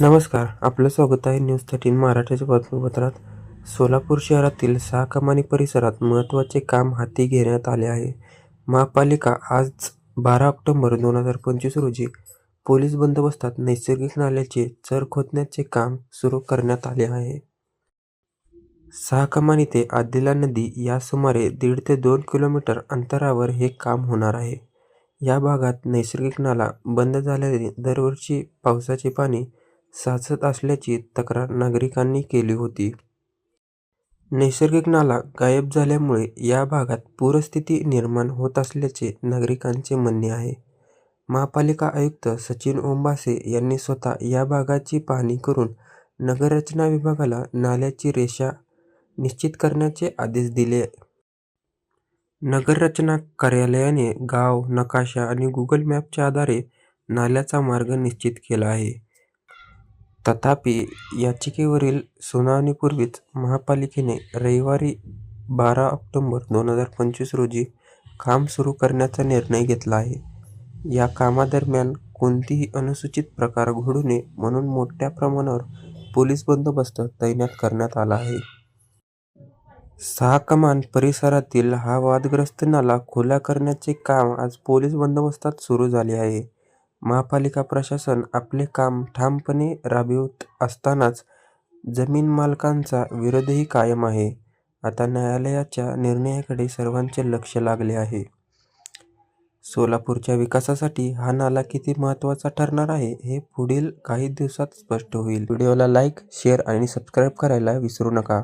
नमस्कार आपलं स्वागत आहे न्यूज थर्टीन मराठीच्या बातमीपत्रात. सोलापूर शहरातील सहा कमानी परिसरात महत्त्वाचे काम हाती घेण्यात आले आहे. महापालिका आज बारा ऑक्टोबर दोन हजार पंचवीस रोजी पोलीस बंदोबस्तात नैसर्गिक नाल्याचे चर खोदण्याचे काम सुरू करण्यात आले आहे. सहा कमानी ते आदिला नदी या सुमारे दीड ते दोन किलोमीटर अंतरावर हे काम होणार आहे. या भागात नैसर्गिक नाला बंद झाल्याने दरवर्षी पावसाचे पाणी साचत असल्याची तक्रार नागरिकांनी केली होती. नैसर्गिक नाला गायब झाल्यामुळे या भागात पूरस्थिती निर्माण होत असल्याचे नागरिकांचे म्हणणे आहे. महापालिका आयुक्त सचिन ओंबासे यांनी स्वतः या भागाची पाहणी करून नगररचना विभागाला नाल्याची रेषा निश्चित करण्याचे आदेश दिले. नगररचना कार्यालयाने गाव नकाशा आणि गुगल मॅपच्या आधारे नाल्याचा मार्ग निश्चित केला आहे. तथापि याचिकेवरील सुनावणीपूर्वीच महापालिकेने रविवारी बारा ऑक्टोबर दोन हजार पंचवीस रोजी काम सुरू करण्याचा निर्णय घेतला आहे. या कामादरम्यान कोणतीही अनुचित प्रकार घडू नये म्हणून मोठ्या प्रमाणावर पोलीस बंदोबस्त तैनात करण्यात आला आहे. सहा कमान परिसरातील हा वादग्रस्त नाला खुला करण्याचे काम आज पोलीस बंदोबस्तात सुरू झाले आहे. महापालिका प्रशासन आपले काम ठामपणे राबवित असतानाच जमीन मालकांचा विरोधही कायम आहे. आता न्यायालयाच्या निर्णयाकडे सर्वांचे लक्ष लागले आहे. सोलापूरच्या विकासासाठी हा नाला किती महत्त्वाचा ठरणार आहे हे पुढील काही दिवसात स्पष्ट होईल. व्हिडिओला लाईक शेअर आणि सबस्क्राईब करायला विसरू नका.